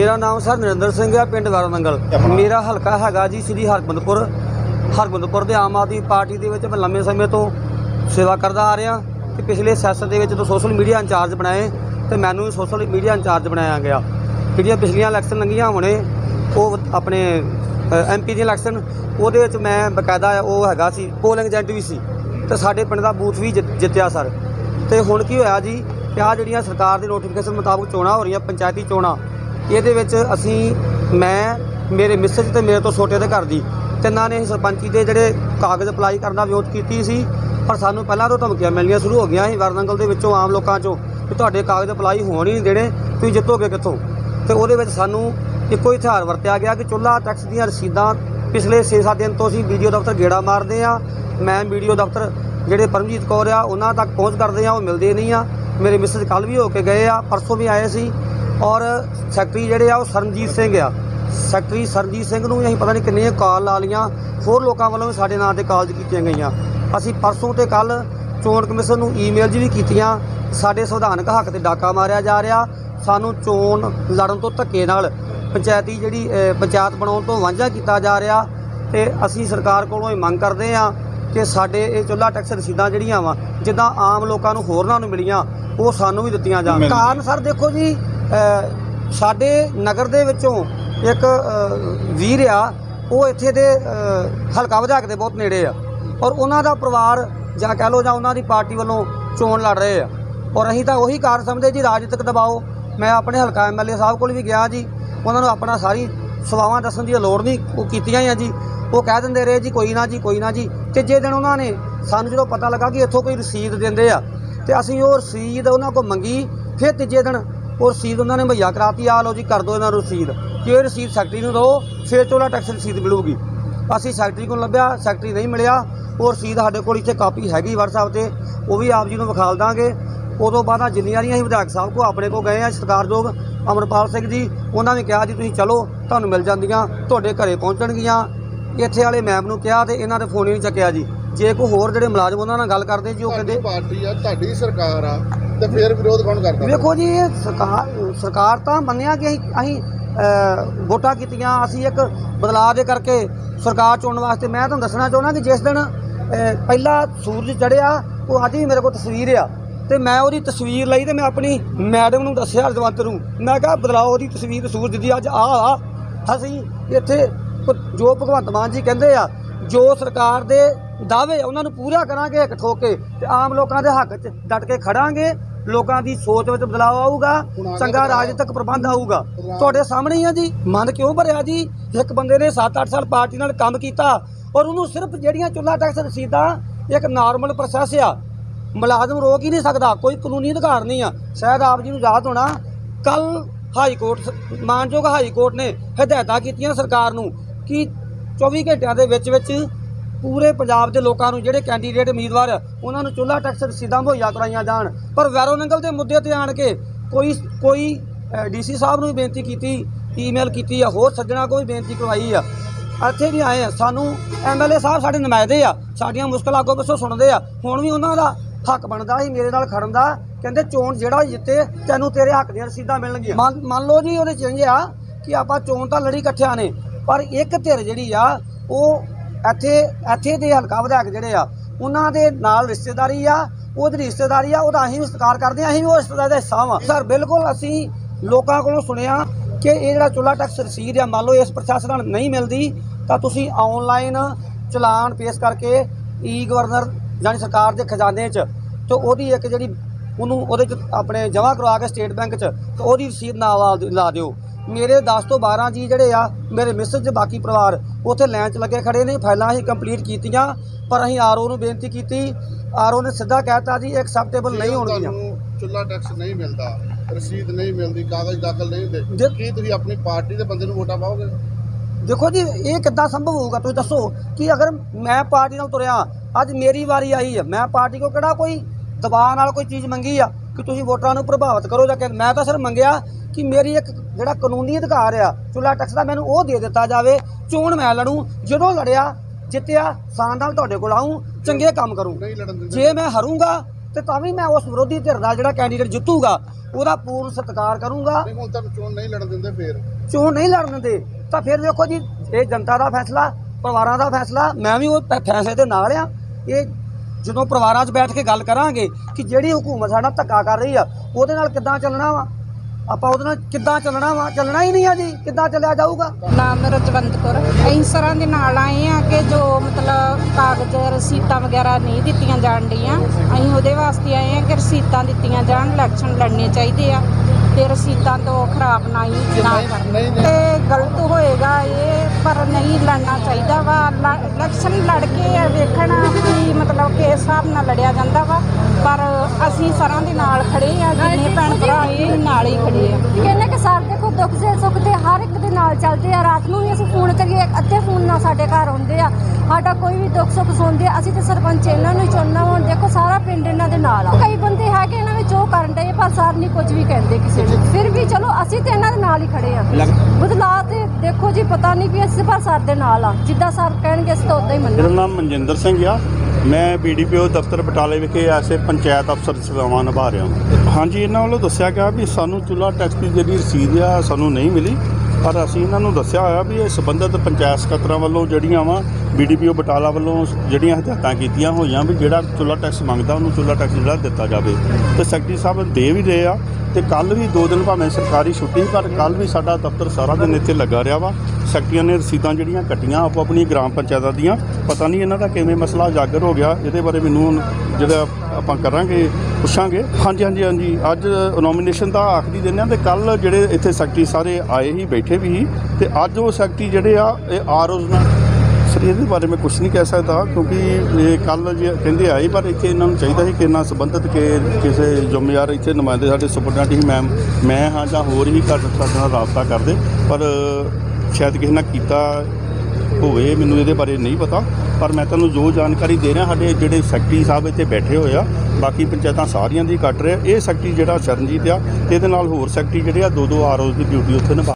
ਮੇਰਾ ਨਾਮ ਸਰ ਨਰਿੰਦਰ ਸਿੰਘ ਹੈ ਪਿੰਡ ਵਾਰਨੰਗਲ ਮੇਰਾ ਹਲਕਾ ਹੈਗਾ ਜੀ ਸ੍ਰੀ ਹਰਗੋਬਿੰਦਪੁਰ ਹਰਗੋਬਿੰਦਪੁਰ ਦੇ ਆਮ ਆਦਮੀ ਪਾਰਟੀ ਦੇ ਵਿੱਚ ਮੈਂ ਲੰਮੇ ਸਮੇਂ ਤੋਂ ਸੇਵਾ ਕਰਦਾ ਆ ਰਿਹਾ ਤੇ ਪਿਛਲੇ ਸੈਸ਼ਨ ਦੇ ਵਿੱਚ ਤੋਂ ਸੋਸ਼ਲ ਮੀਡੀਆ ਇੰਚਾਰਜ ਬਣਾਏ ਤੇ ਮੈਨੂੰ ਸੋਸ਼ਲ ਮੀਡੀਆ ਇੰਚਾਰਜ ਬਣਾਇਆ ਗਿਆ। ਜਿਹੜੀਆਂ ਪਿਛਲੀਆਂ ਇਲੈਕਸ਼ਨ ਲੰਘੀਆਂ ਹੁਣੇ ਉਹ ਆਪਣੇ ਐਮਪੀ ਦੀ ਇਲੈਕਸ਼ਨ ਉਹਦੇ ਵਿੱਚ ਮੈਂ ਬਕਾਇਦਾ ਉਹ ਹੈਗਾ ਸੀ ਪੋਲਿੰਗ ਏਜੰਟ ਵੀ ਸੀ। ਤੇ ਸਾਡੇ ਪਿੰਡ ਦਾ ਬੂਥ ਵੀ ਜਿੱਤ- ਜਿੱਤਿਆ ਸਰ। ਤੇ ਹੁਣ ਕੀ ਹੋਇਆ ਜੀ ਕਿ ਆਹ ਜਿਹੜੀਆਂ ਸਰਕਾਰ ਦੇ ਨੋਟੀਫਿਕੇਸ਼ਨ ਮੁਤਾਬਕ ਚੋਣਾਂ ਹੋ ਰਹੀਆਂ ਪੰਚਾਇਤੀ ਚੋਣਾਂ ਇਹਦੇ ਵਿੱਚ ਅਸੀਂ, ਮੈਂ, ਮੇਰੇ ਮਿਸਜ ਤੇ ਮੇਰੇ ਤੋਂ ਛੋਟੇ ਦੇ ਘਰ ਦੀ, ਤਿੰਨਾਂ ਨੇ ਸਰਪੰਚੀ ਦੇ ਜਿਹੜੇ ਕਾਗਜ਼ ਅਪਲਾਈ ਕਰਨ ਦਾ ਵਿਰੋਧ ਕੀਤੀ ਸੀ, ਪਰ ਸਾਨੂੰ ਪਹਿਲਾਂ ਤੋਂ ਧਮਕੀਆਂ ਮਿਲਣੀਆਂ ਸ਼ੁਰੂ ਹੋ ਗਈਆਂ ਸੀ ਵਰਨੰਗਲ ਦੇ ਵਿੱਚੋਂ ਆਮ ਲੋਕਾਂ ਚੋਂ ਕਿ ਤੁਹਾਡੇ ਕਾਗਜ਼ ਅਪਲਾਈ ਹੋਣ ਹੀ ਨਹੀਂ ਦੇਣੇ, ਤੁਸੀਂ ਜਿੱਤੋਗੇ ਕਿੱਥੋਂ? ਤੇ ਉਹਦੇ ਵਿੱਚ ਸਾਨੂੰ ਇੱਕੋ ਹੀ ਹਥਿਆਰ ਵਰਤਿਆ ਗਿਆ ਕਿ ਚੁੱਲ੍ਹਾ ਟੈਕਸ ਦੀਆਂ ਰਸੀਦਾਂ ਪਿਛਲੇ 6-7 ਦਿਨ ਤੋਂ ਅਸੀਂ ਵੀਡੀਓ ਦਫ਼ਤਰ ਗੇੜਾ ਮਾਰਦੇ ਆ ਮੈਂ ਵੀਡੀਓ ਦਫ਼ਤਰ ਜਿਹੜੇ ਪਰਮਜੀਤ ਕੌਰ ਆ, ਉਹਨਾਂ ਤੱਕ ਪਹੁੰਚ ਕਰਦੇ ਆ ਉਹ ਮਿਲਦੇ ਨਹੀਂ ਆ। ਮੇਰੇ ਮਿਸਜ ਕੱਲ ਵੀ ਹੋ ਕੇ ਗਏ ਆ, ਪਰਸੋਂ ਵੀ ਆਏ ਸੀ। ਔਰ ਸੈਕਟਰੀ ਜਿਹੜੇ ਆ ਉਹ ਸਰਨਜੀਤ ਸਿੰਘ ਆ। ਸੈਕਟਰੀ ਸਰਨਜੀਤ ਸਿੰਘ ਨੂੰ ਅਸੀਂ ਪਤਾ ਨਹੀਂ ਕਿੰਨੀਆਂ ਕਾਲ ਲਾ ਲੀਆਂ ਹੋਰ ਲੋਕਾਂ ਵੱਲੋਂ ਵੀ ਸਾਡੇ ਨਾਂ ਤੇ ਕਾਲਜ ਕੀਤੀਆਂ ਗਈਆਂ। ਅਸੀਂ ਪਰਸੋਂ ਤੇ ਕੱਲ ਚੋਣ ਕਮਿਸ਼ਨ ਨੂੰ ਈਮੇਲ ਵੀ ਕੀਤੀਆਂ। ਸਾਡੇ ਸੰਵਿਧਾਨਕ ਹੱਕ ਤੇ ਡਾਕਾ ਮਾਰਿਆ ਜਾ ਰਿਹਾ। ਸਾਨੂੰ ਚੋਣ ਲੜਨ ਤੋਂ ਧੱਕੇ ਨਾਲ ਪੰਚਾਇਤੀ ਜਿਹੜੀ ਪੰਚਾਇਤ ਬਣਾਉਣ ਤੋਂ ਵਾਂਝਾ ਕੀਤਾ ਜਾ ਰਿਹਾ। ਤੇ ਅਸੀਂ ਸਰਕਾਰ ਕੋਲੋਂ ਇਹ ਮੰਗ ਕਰਦੇ ਆ ਕਿ ਸਾਡੇ ਇਹ ਚੁੱਲ੍ਹਾ ਟੈਕਸ ਰਸੀਦਾਂ ਜਿਹੜੀਆਂ ਵਾ ਜਿੱਦਾਂ ਆਮ ਲੋਕਾਂ ਨੂੰ ਹੋਰਨਾਂ ਨੂੰ ਮਿਲੀਆਂ ਉਹ ਸਾਨੂੰ ਵੀ ਦਿੱਤੀਆਂ ਜਾਣ। ਕਾਰਨ ਸਰ ਦੇਖੋ ਜੀ ਸਾਡੇ ਨਗਰ ਦੇ ਵਿੱਚੋਂ ਇੱਕ ਵੀਰ ਆ, ਉਹ ਇੱਥੇ ਦੇ ਹਲਕਾ ਵਿਧਾਇਕ ਦੇ ਬਹੁਤ ਨੇੜੇ ਆ। ਔਰ ਉਹਨਾਂ ਦਾ ਪਰਿਵਾਰ ਜਾਂ ਕਹਿ ਲਓ ਜਾਂ ਉਹਨਾਂ ਦੀ ਪਾਰਟੀ ਵੱਲੋਂ ਚੋਣ ਲੜ ਰਹੇ ਆ। ਔਰ ਅਸੀਂ ਤਾਂ ਉਹੀ ਕਾਰ ਸਮਝਦੇ ਜੀ, ਰਾਜਨੀਤਿਕ ਦਬਾਓ। ਮੈਂ ਆਪਣੇ ਹਲਕਾ ਐਮਐਲਏ ਸਾਹਿਬ ਕੋਲ ਵੀ ਗਿਆ ਜੀ। ਉਹਨਾਂ ਨੂੰ ਆਪਣਾ ਸਾਰੀ ਸਵਾਵਾਂ ਦੱਸਣ ਦੀ ਲੋੜ ਨਹੀਂ, ਉਹ ਕੀਤੀਆਂ ਹੀ ਆ ਜੀ। ਉਹ ਕਹਿ ਦਿੰਦੇ ਰਹੇ ਜੀ, ਕੋਈ ਨਾ ਜੀ, ਕੋਈ ਨਾ ਜੀ। ਤੀਜੇ ਦਿਨ ਉਹਨਾਂ ਨੇ ਸਾਨੂੰ ਜਦੋਂ ਪਤਾ ਲੱਗਾ ਕਿ ਇੱਥੋਂ ਕੋਈ ਰਸੀਦ ਦਿੰਦੇ ਆ, ਤੇ ਅਸੀਂ ਉਹ ਰਸੀਦ ਉਹਨਾਂ ਕੋਲ ਮੰਗੀ, ਫਿਰ ਤੀਜੇ ਦਿਨ ਉਹ ਰਸੀਦ ਉਹਨਾਂ ਨੇ ਮੁਹੱਈਆ ਕਰਾਤੀ ਆ ਲਓ ਜੀ ਕਰ ਦਿਓ ਇਹਨਾਂ ਨੂੰ ਰਸੀਦ ਕਿ ਇਹ ਰਸੀਦ ਸੈਕਟਰੀ ਨੂੰ ਦਿਓ ਫਿਰ ਚੋਲਾ ਟੈਕਸ ਰਸੀਦ ਮਿਲੂਗੀ। ਅਸੀਂ ਸੈਕਟਰੀ ਕੋਲ ਲੱਭਿਆ, ਸੈਕਟਰੀ ਨਹੀਂ ਮਿਲਿਆ ਉਹ ਰਸੀਦ ਸਾਡੇ ਕੋਲ ਇੱਥੇ ਕਾਪੀ ਹੈਗੀ WhatsApp ਤੇ, ਉਹ ਵੀ ਆਪ ਜੀ ਨੂੰ ਵਿਖਾਲ ਦਾਂਗੇ। ਉਦੋਂ ਬਾਅਦ ਆ ਜਿੰਨੀਆਂ ਰਹੀਆਂ ਅਸੀਂ ਵਿਧਾਇਕ ਸਾਹਿਬ ਕੋ ਆਪਣੇ ਕੋ ਗਏ ਆ, ਸਤਿਕਾਰਯੋਗ ਅਮਰਪਾਲ ਸਿੰਘ ਜੀ, ਉਹਨਾਂ ਨੇ ਕਿਹਾ ਜੀ, ਤੁਸੀਂ ਚਲੋ, ਤੁਹਾਨੂੰ ਮਿਲ ਜਾਂਦੀਆਂ, ਤੁਹਾਡੇ ਘਰੇ ਪਹੁੰਚਣਗੀਆਂ। ਇੱਥੇ ਵਾਲੇ ਮੈਮ ਨੂੰ ਕਿਹਾ ਤੇ ਇਹਨਾਂ ਦੇ ਫੋਨ ਹੀ ਨਹੀਂ ਚੱਕਿਆ ਜੀ। ਜੇ ਕੋਈ ਹੋਰ ਜਿਹੜੇ ਮੁਲਾਜ਼ਮ ਉਹਨਾਂ ਨਾਲ ਗੱਲ ਕਰਦੇ ਜੀ ਉਹ ਤੁਹਾਡੀ ਕਹਿੰਦੇ ਪਾਰਟੀ ਆ ਤੁਹਾਡੀ ਸਰਕਾਰ ਆ ਤੇ ਫਿਰ ਵਿਰੋਧ ਕੌਣ ਕਰਦਾ? ਵੇਖੋ ਜੀ ਇਹ ਸਰਕਾਰ ਸਰਕਾਰ ਤਾਂ ਮੰਨਿਆ ਕਿ ਅਸੀਂ ਅਸੀਂ ਵੋਟਾਂ ਕੀਤੀਆਂ ਅਸੀਂ ਇੱਕ ਬਦਲਾਅ ਦੇ ਕਰਕੇ ਸਰਕਾਰ ਚੁਣਨ ਵਾਸਤੇ ਮੈਂ ਤੁਹਾਨੂੰ ਦੱਸਣਾ ਚਾਹੁੰਦਾ ਕਿ ਜਿਸ ਦਿਨ ਪਹਿਲਾ ਸੂਰਜ ਚੜਿਆ ਉਹ ਅੱਜ ਵੀ ਮੇਰੇ ਕੋਲ ਤਸਵੀਰ ਆ। ਤੇ ਮੈਂ ਉਹਦੀ ਤਸਵੀਰ ਲਈ ਤੇ ਮੈਂ ਆਪਣੀ ਮੈਡਮ ਨੂੰ ਦੱਸਿਆ ਰਜਵੰਤ ਨੂੰ। ਮੈਂ ਕਿਹਾ ਬਦਲਾਓ ਉਹਦੀ ਤਸਵੀਰ ਸੂਰਜ ਦੀ ਅੱਜ ਆ ਆ। ਅਸੀਂ ਇੱਥੇ ਜੋ ਭਗਵੰਤ ਮਾਨ ਜੀ ਕਹਿੰਦੇ ਆ ਜੋ ਸਰਕਾਰ ਦੇ ਦਾਅਵੇ ਉਹਨਾਂ ਨੂੰ ਪੂਰਾ ਕਰਾਂਗੇ ਇੱਕ ਠੋਕ ਤੇ ਆਮ ਲੋਕਾਂ ਦੇ ਹੱਕ 'ਚ ਡਟ ਕੇ ਖੜਾਂਗੇ ਲੋਕਾਂ ਦੀ ਸੋਚ ਵਿੱਚ ਬਦਲਾਅ ਆਊਗਾ ਚੰਗਾ। ਰਾਜਨੀਤਿਕ ਪ੍ਰਬੰਧ ਆਊਗਾ। ਤੁਹਾਡੇ ਸਾਹਮਣੇ ਹੀ ਆ ਜੀ ਮਨ ਕਿਉਂ ਭਰਿਆ ਜੀ ਇੱਕ ਬੰਦੇ ਨੇ 7-8 ਸਾਲ ਪਾਰਟੀ ਨਾਲ ਕੰਮ ਕੀਤਾ ਔਰ ਉਹਨੂੰ ਸਿਰਫ ਜਿਹੜੀਆਂ ਚੁੱਲਾ ਟੈਕਸ ਰਸੀਦਾਂ ਇੱਕ ਨਾਰਮਲ ਪ੍ਰੋਸੈਸ ਆ ਮੁਲਾਜ਼ਮ ਰੋਕ ਹੀ ਨਹੀਂ ਸਕਦਾ ਕੋਈ ਕਾਨੂੰਨੀ ਅਧਿਕਾਰ ਨਹੀਂ ਆ ਸ਼ਾਇਦ ਆਪ ਜੀ ਨੂੰ ਯਾਦ ਹੋਣਾ ਕੱਲ ਹਾਈ ਕੋਰਟ ਮਾਨਯੋਗ ਹਾਈ ਕੋਰਟ ਨੇ ਹਦਾਇਤਾਂ ਕੀਤੀਆਂ ਸਰਕਾਰ ਨੂੰ ਕਿ 24 ਘੰਟਿਆਂ ਦੇ ਵਿੱਚ ਵਿੱਚ ਪੂਰੇ ਪੰਜਾਬ ਦੇ ਲੋਕਾਂ ਨੂੰ ਜਿਹੜੇ ਕੈਂਡੀਡੇਟ ਉਮੀਦਵਾਰ ਉਹਨਾਂ ਨੂੰ ਚੁੱਲ੍ਹਾ ਟੈਕਸ ਰਸੀਦਾਂ ਮੁਹੱਈਆ ਕਰਾਈਆਂ ਜਾਣ। ਪਰ ਵੈਰੋਨੰਗਲ ਦੇ ਮੁੱਦੇ ਤੇ ਆਣ ਕੇ ਕੋਈ ਕੋਈ ਡੀਸੀ ਸਾਹਿਬ ਨੂੰ ਵੀ ਬੇਨਤੀ ਕੀਤੀ, ਈਮੇਲ ਕੀਤੀ ਆ ਹੋਰ ਸੱਜਣਾ ਕੋਈ ਬੇਨਤੀ ਕਰਵਾਈ ਆ। ਇੱਥੇ ਵੀ ਆਏ ਆ। ਸਾਨੂੰ ਐਮਐਲਏ ਸਾਹਿਬ ਸਾਡੇ ਨੁਮਾਇੰਦੇ ਆ। ਸਾਡੀਆਂ ਮੁਸ਼ਕਲਾਂ ਅੱਗੋਂ ਪਿੱਛੋਂ ਸੁਣਦੇ ਆ। ਹੁਣ ਵੀ ਉਹਨਾਂ ਦਾ ਹੱਕ ਬਣਦਾ ਸੀ ਮੇਰੇ ਨਾਲ ਖੜਨ ਦਾ। ਕਹਿੰਦੇ ਚੋਣ ਜਿਹੜਾ ਜਿੱਤੇ, ਤੈਨੂੰ ਤੇਰੇ ਹੱਕ ਦੀਆਂ ਰਸੀਦਾਂ ਮਿਲਣਗੀਆਂ। ਮੰਨ ਮੰਨ ਲਓ ਜੀ ਉਹਦੇ ਚ ਇਹ ਆ ਕਿ ਆਪਾਂ ਚੋਣ ਤਾਂ ਲੜੀ ਇਕੱਠਿਆਂ ਨੇ, ਪਰ ਇੱਕ ਧਿਰ ਜਿਹੜੀ ਆ, ਉਹ ਇੱਥੇ ਇੱਥੇ ਦੇ ਹਲਕਾ ਵਿਧਾਇਕ ਜਿਹੜੇ ਆ, ਉਹਨਾਂ ਦੇ ਨਾਲ ਰਿਸ਼ਤੇਦਾਰੀ ਆ, ਉਹਦੀ ਰਿਸ਼ਤੇਦਾਰੀ ਆ, ਉਹਦਾ ਅਸੀਂ ਵੀ ਸਤਿਕਾਰ ਕਰਦੇ ਆ, ਅਸੀਂ ਵੀ ਉਹ ਰਿਸ਼ਤੇਦਾਰ ਦਾ ਹਿੱਸਾ ਵਾਂ। ਸਰ, ਬਿਲਕੁਲ ਅਸੀਂ ਲੋਕਾਂ ਕੋਲੋਂ ਸੁਣਿਆ ਕਿ ਇਹ ਜਿਹੜਾ ਚੁੱਲਾ ਟੈਕਸ ਰਸੀਦ ਆ, ਮੰਨ ਲਓ ਇਸ ਪ੍ਰਸ਼ਾਸਨ ਨਾਲ ਨਹੀਂ ਮਿਲਦੀ, ਤਾਂ ਤੁਸੀਂ ਆਨਲਾਈਨ ਚਲਾਨ ਪੇਸ਼ ਕਰਕੇ ਈ ਗਵਰਨਰ ਜਾਨੀ ਸਰਕਾਰ ਦੇ ਖਜ਼ਾਨੇ 'ਚ ਤੇ ਉਹਦੀ ਇੱਕ ਜਿਹੜੀ ਉਹਨੂੰ ਉਹਦੇ 'ਚ ਆਪਣੇ ਜਮ੍ਹਾਂ ਕਰਵਾ ਕੇ ਸਟੇਟ ਬੈਂਕ 'ਚ ਤੇ ਉਹਦੀ ਰਸੀਦ ਨਾਲ ਲਾ ਦਿਓ। ਮੇਰੇ 10 ਤੋਂ 12 ਜੀ ਜਿਹੜੇ ਆ ਮੇਰੇ ਮਿਸਜ ਤੇ ਬਾਕੀ ਪਰਿਵਾਰ ਉੱਥੇ ਲਾਈਨ 'ਚ ਲੱਗੇ ਖੜੇ ਨੇ ਫਾਈਲਾਂ ਅਸੀਂ ਕੰਪਲੀਟ ਕੀਤੀਆਂ ਪਰ ਅਸੀਂ ਆਰਓ ਨੂੰ ਬੇਨਤੀ ਕੀਤੀ ਆਰਓ ਨੇ ਸਿੱਧਾ ਕਹਿਤਾ ਜੀ ਐਕਸੈਪਟੇਬਲ ਨਹੀਂ ਹੋਣਗੀਆਂ। ਚੁੱਲਾ ਟੈਕਸ ਨਹੀਂ ਮਿਲਦਾ ਰਸੀਦ ਨਹੀਂ ਮਿਲਦੀ ਕਾਗਜ਼ ਦਾਖਲ ਨਹੀਂ ਹੁੰਦੇ ਕੀ ਤੁਸੀਂ ਆਪਣੀ ਪਾਰਟੀ ਦੇ ਬੰਦੇ ਨੂੰ ਵੋਟਾਂ ਪਾਓਗੇ? ਦੇਖੋ ਜੀ ਇਹ ਕਿੱਦਾਂ ਸੰਭਵ ਹੋਊਗਾ ਤੁਸੀਂ ਦੱਸੋ ਕਿ ਅਗਰ ਮੈਂ ਪਾਰਟੀ ਨਾਲ ਤੁਰਿਆ ਅੱਜ ਮੇਰੀ ਵਾਰੀ ਆਈ ਹੈ ਮੈਂ ਪਾਰਟੀ ਕੋ ਕਿਹੜਾ ਕੋਈ ਦਬਾਅ ਨਾਲ ਕੋਈ ਚੀਜ਼ ਮੰਗੀ ਆ? ਕਿ ਤੁਸੀਂ ਵੋਟਰਾਂ ਨੂੰ ਪ੍ਰਭਾਵਿਤ ਕਰੋ ਜਾਂ ਕਿ ਮੈਂ ਤਾਂ ਸਿਰ ਮੰਗਿਆ ਕਿ ਮੇਰੀ ਇੱਕ ਜਿਹੜਾ ਕਾਨੂੰਨੀ ਅਧਿਕਾਰ ਆ ਚੁੱਲਾ ਟੈਕਸ ਦਾ ਮੈਨੂੰ ਉਹ ਦੇ ਦਿੱਤਾ ਜਾਵੇ ਚੋਣ ਮੈਂ ਲੜੂੰ ਜਦੋਂ ਲੜਿਆ ਜਿੱਤਿਆ ਸਾਨ ਨਾਲ ਤੁਹਾਡੇ ਕੋਲ ਆਉਂ ਚੰਗੇ ਕੰਮ ਕਰੂੰ। ਜੇ ਮੈਂ ਹਾਰੂੰਗਾ ਤੇ ਤਾਂ ਵੀ ਮੈਂ ਉਸ ਵਿਰੋਧੀ ਧਿਰ ਦਾ ਜਿਹੜਾ ਕੈਂਡੀਡੇਟ ਜਿੱਤੂਗਾ ਉਹਦਾ ਪੂਰਨ ਸਤਿਕਾਰ ਕਰੂੰਗਾ। ਨਹੀਂ ਹੁਣ ਤੁਹਾਨੂੰ ਚੋਣ ਨਹੀਂ ਲੜਨ ਦਿੰਦੇ ਫੇਰ। ਚੋਣ ਨਹੀਂ ਲੜਨ ਦਿੰਦੇ ਤਾਂ ਫਿਰ ਵੇਖੋ ਜੀ ਇਹ ਜਨਤਾ ਦਾ ਫੈਸਲਾ ਪਰਿਵਾਰਾਂ ਦਾ ਫੈਸਲਾ ਮੈਂ ਵੀ ਉਹ ਫੈਸਲੇ ਦੇ ਨਾਲ ਆ। ਇਹ ਜਦੋਂ ਪਰਿਵਾਰਾਂ 'ਚ ਬੈਠ ਕੇ ਗੱਲ ਕਰਾਂਗੇ ਕਿ ਜਿਹੜੀ ਹਕੂਮਤ ਸਾਡਾ ਧੱਕਾ ਕਰ ਰਹੀ ਆ, ਉਹਦੇ ਨਾਲ ਕਿੱਦਾਂ ਚੱਲਣਾ ਵਾ? ਆਪਾਂ ਉਹਦੇ ਨਾਲ ਕਿੱਦਾਂ ਚੱਲਣਾ ਵਾ? ਚੱਲਣਾ ਹੀ ਨਹੀਂ ਆ ਜੀ। ਕਿੱਦਾਂ ਚੱਲਿਆ ਜਾਊਗਾ? ਨਾਮ ਰਜਵੰਤ ਕੌਰ, ਅਸੀਂ ਸਰਾਂ ਦੇ ਨਾਲ ਆਏ ਆ ਕਿ ਜੋ ਮਤਲਬ ਕਾਗਜ਼, ਰਸੀਤਾਂ ਵਗੈਰਾ ਨਹੀਂ ਦਿੱਤੀਆਂ ਜਾਣ ਡੀਆਂ ਅਸੀਂ ਉਹਦੇ ਵਾਸਤੇ ਆਏ ਆ ਕਿ ਰਸੀਤਾਂ ਦਿੱਤੀਆਂ ਜਾਣ ਇਲੈਕਸ਼ਨ ਲੜਨੇ ਚਾਹੀਦੇ ਆ। ਤੇ ਰਸੀਤਾਂ ਤੋਂ ਖਰਾਬ ਨਾ ਹੀ ਨਾ ਕਰਨ। ਨਹੀਂ ਨਹੀਂ। ਤੇ ਗਲਤ ਹੋਏਗਾ ਇਹ ਪਰ ਨਹੀਂ ਲੜਨਾ ਚਾਹੀਦਾ ਵਾ। ਲ- ਇਲੈਕਸ਼ਨ ਲੜ ਕੇ ਵੇਖਣਾ ਕਿ ਮਤਲਬ ਕਿ ਇਸ ਹਿਸਾਬ ਨਾਲ ਲੜਿਆ ਜਾਂਦਾ ਵਾ। ਪਰ ਅਸੀਂ ਸਰਾਂ ਦੇ ਨਾਲ ਖੜੇ ਆ ਜਿੰਨੇ ਭੈਣ ਭਰਾ ਇਹ ਨਾਲ ਹੀ ਖੜੇ ਆ। ਕਹਿੰਦੇ ਕਿ ਸਾਰੇ ਦੇਖੋ ਦੁੱਖ ਦੇ ਸੁੱਖ ਦੇ ਹਰ ਇੱਕ ਦੇ ਨਾਲ ਚੱਲਦੇ ਆ। ਰਾਤ ਨੂੰ ਵੀ ਅਸੀਂ ਫੋਨ ਕਰੀਏ ਅੱਧੇ ਫੋਨ ਨਾਲ ਸਾਡੇ ਘਰ ਆਉਂਦੇ ਆ। ਸਾਡਾ ਕੋਈ ਵੀ ਦੁੱਖ ਸੁੱਖ ਸੁਣਦੇ ਆ ਅਸੀਂ ਤੇ ਸਰਪੰਚ ਇਹਨਾਂ ਨੂੰ ਹੀ ਚੁਣਨਾ ਹੁਣ ਦੇਖੋ ਸਾਰਾ ਪਿੰਡ ਇਹਨਾਂ ਦੇ ਨਾਲ ਆ। ਕਰਨ ਦੇ ਪਰ ਸਰ ਨਹੀਂ ਕੁਝ ਵੀ ਕਹਿੰਦੇ ਕਿਸੇ ਨੂੰ। ਫਿਰ ਵੀ ਚਲੋ ਅਸੀਂ ਤੇ ਇਹਨਾਂ ਦੇ ਨਾਲ ਹੀ ਖੜੇ ਆ। ਬਦਲਾਅ ਤੇ ਦੇਖੋ ਜੀ ਪਤਾ ਨਹੀਂ ਵੀ ਅਸੀਂ ਪਰ ਸਰ ਦੇ ਨਾਲ ਆ। ਜਿੱਦਾਂ ਸਰ ਕਹਿਣਗੇ ਅਸੀਂ ਤਾਂ ਉਦਾਂ ਹੀ ਮੇਰਾ ਮੰਨਾਂਗੇ ਨਾਮ ਮਨਜਿੰਦਰ ਸਿੰਘ ਆ। ਮੈਂ ਬੀਡੀਪੀਓ ਦਫ਼ਤਰ ਬਟਾਲੇ ਵਿਖੇ ਐਸੇ ਪੰਚਾਇਤ ਅਫਸਰ ਸੇਵਾਵਾਂ ਨਿਭਾ ਰਿਹਾ ਹਾਂ। ਹਾਂਜੀ ਇਹਨਾਂ ਵੱਲੋਂ ਦੱਸਿਆ ਗਿਆ ਵੀ ਸਾਨੂੰ ਚੁੱਲ੍ਹਾ ਟੈਕਸ ਦੀ ਜਿਹੜੀ ਰਸੀਦ ਆ ਸਾਨੂੰ ਨਹੀਂ ਮਿਲੀ। ਪਰ ਅਸੀਂ ਇਹਨਾਂ ਨੂੰ ਦੱਸਿਆ ਹੋਇਆ ਵੀ ਇਹ ਸੰਬੰਧਿਤ ਪੰਚਾਇਤ ਸਕੱਤਰਾਂ ਵੱਲੋਂ ਜਿਹੜੀਆਂ ਵਾ ਬੀਡੀਪੀਓ ਬਟਾਲਾ ਵੱਲੋਂ ਜਿਹੜੀਆਂ ਹਦਾਇਤਾਂ ਕੀਤੀਆਂ ਹੋਈਆਂ ਵੀ ਜਿਹੜਾ ਚੁੱਲ੍ਹਾ ਟੈਕਸ ਮੰਗਦਾ, ਉਹਨੂੰ ਚੁੱਲ੍ਹਾ ਟੈਕਸ ਜਿਹੜਾ ਦਿੱਤਾ ਜਾਵੇ। ਤੇ ਸੈਕਟਰੀ ਸਾਹਿਬ ਦੇ ਵੀ ਰਹੇ ਆ ਤੇ ਕੱਲ ਵੀ ਦੋ ਦਿਨ ਭਾਵੇਂ ਸਰਕਾਰੀ ਛੁੱਟੀ, ਪਰ ਕੱਲ ਵੀ ਸਾਡਾ ਦਫ਼ਤਰ ਸਾਰਾ ਦਿਨ ਇੱਥੇ ਲੱਗਾ ਰਿਹਾ ਵਾ। ਸੈਕਟਰੀਆਂ ਨੇ ਰਸੀਦਾਂ ਜਿਹੜੀਆਂ ਕੱਟੀਆਂ ਆਪੋ ਆਪਣੀ ਗ੍ਰਾਮ ਪੰਚਾਇਤਾਂ ਦੀਆਂ। ਪਤਾ ਨਹੀਂ ਇਹਨਾਂ ਦਾ ਕਿਵੇਂ ਮਸਲਾ ਉਜਾਗਰ ਹੋ ਗਿਆ, ਇਹਦੇ ਬਾਰੇ ਮੈਨੂੰ ਜਿਹੜਾ ਆਪਾਂ ਕਰਾਂਗੇ, ਪੁੱਛਾਂਗੇ। ਹਾਂਜੀ ਹਾਂਜੀ ਹਾਂਜੀ। ਅੱਜ ਨੋਮੀਨੇਸ਼ਨ ਦਾ ਆਖਰੀ ਦਿਨ ਆ ਤੇ ਕੱਲ ਜਿਹੜੇ ਇੱਥੇ ਸੈਕਟਰੀ ਸਾਰੇ ਆਏ ਹੀ, ਬੈਠੇ ਵੀ ਸੀ। ਤੇ ਅੱਜ ਉਹ ਸੈਕਟਰੀ ਜਿਹੜੇ ਆ, ਇਹ ਆਰਓਜ਼ ਨਾਲ ਸਰ, ਇਹਦੇ ਬਾਰੇ ਮੈਂ ਕੁਝ ਨਹੀਂ ਕਹਿ ਸਕਦਾ, ਕਿਉਂਕਿ ਇਹ ਕੱਲ ਜੇ ਕਹਿੰਦੇ ਆਏ, ਪਰ ਇੱਥੇ ਇਹਨਾਂ ਨੂੰ ਚਾਹੀਦਾ ਸੀ ਕਿ ਇਹਨਾਂ ਸੰਬੰਧਿਤ ਕਿ ਕਿਸੇ ਜ਼ਿੰਮੇਵਾਰ ਇੱਥੇ ਨੁਮਾਇੰਦੇ ਸਾਡੇ ਸੁਪਰਡੈਂਟ ਹੀ ਮੈਮ, ਮੈਂ ਹਾਂ ਜਾਂ ਹੋਰ ਹੀ ਘੱਟ ਸਾਡੇ ਨਾਲ ਰਾਬਤਾ ਕਰਦੇ, ਪਰ ਸ਼ਾਇਦ ਕਿਸੇ ਨਾਲ ਕੀਤਾ ਹੋਵੇ, ਮੈਨੂੰ ਇਹਦੇ ਬਾਰੇ ਨਹੀਂ ਪਤਾ, ਪਰ ਮੈਂ ਤੁਹਾਨੂੰ ਜੋ ਜਾਣਕਾਰੀ ਦੇ ਰਿਹਾ, ਸਾਡੇ ਜਿਹੜੇ ਸੈਕਟਰੀ ਸਾਹਿਬ ਇੱਥੇ ਬੈਠੇ ਹੋਏ ਆ, ਬਾਕੀ ਪੰਚਾਇਤਾਂ ਸਾਰੀਆਂ ਦੀ ਕੱਟ ਰਿਹਾ ਇਹ ਸੈਕਟਰੀ ਜਿਹੜਾ ਚਰਨਜੀਤ ਆ ਤੇ ਇਹਦੇ ਨਾਲ ਹੋਰ ਸੈਕਟਰੀ ਜਿਹੜੇ ਆ ਦੋ ਦੋ ਆਰਓਜ਼ ਦੀ ਡਿਊਟੀ ਉੱਥੇ ਨਿਭਾ